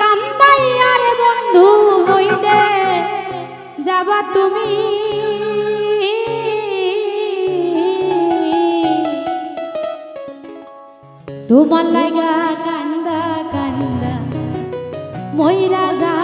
কান্দাই আর বন্ধু হইলে যাবা তুমি। তোমার লাগা কান্দা কান্দা ময়রা যা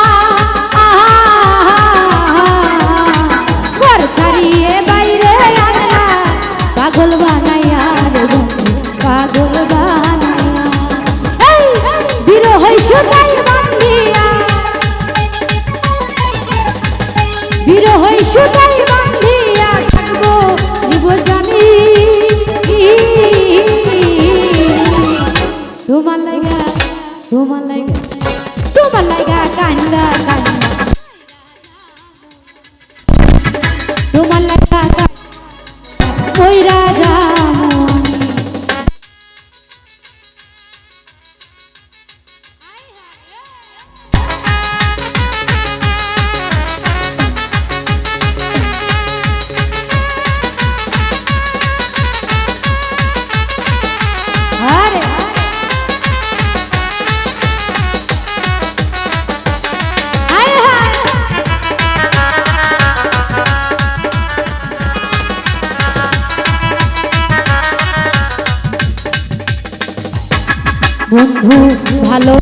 বন্ধু ভালো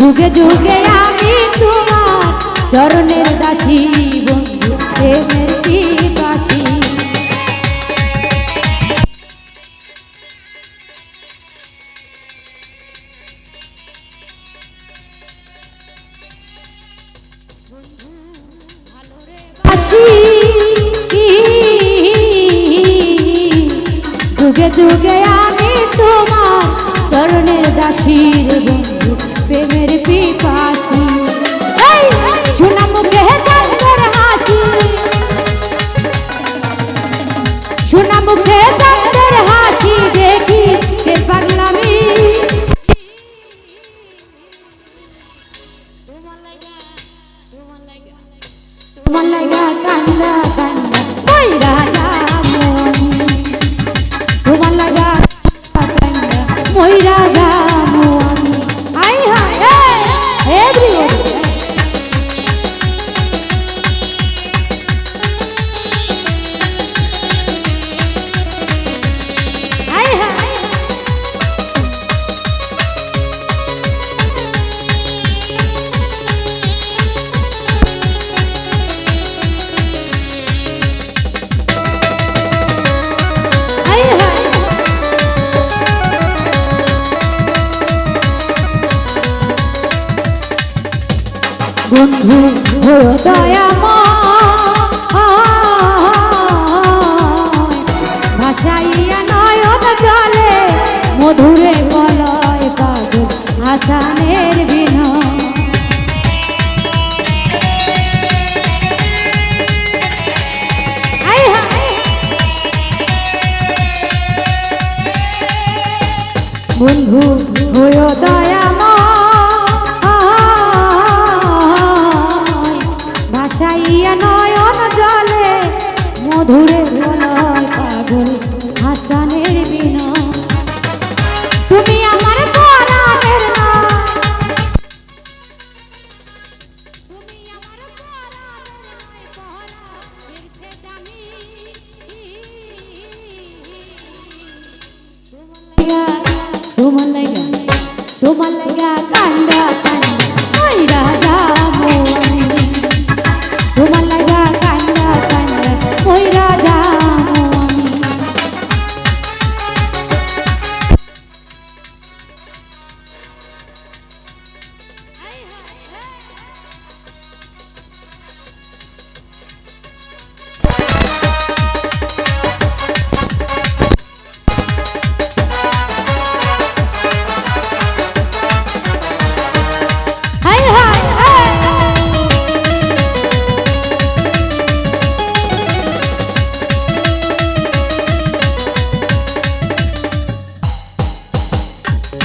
যুগে যুগে আমি তোমার চরণ যুগে যুগে আমি তোমার তরুণের দাসীর বন্ধু প্রেমের পিপাসী। সোনা মুখে বন্ধু দয়াময় তোমার লাগা কান্ড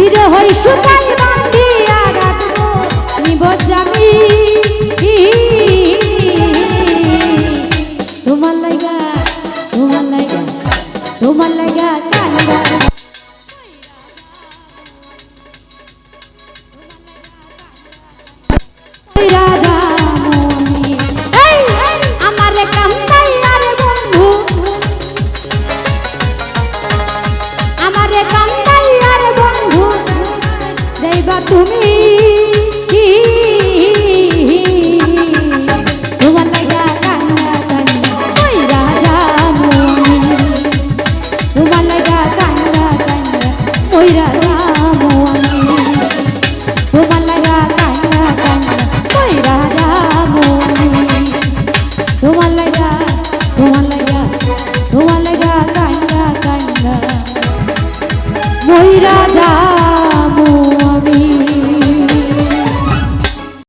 বিরহই সুতাই বান্ধিয়া রাখব নিব জামি। তোমার লাগা তোমার লাগা তোমার লাগা তুমি কি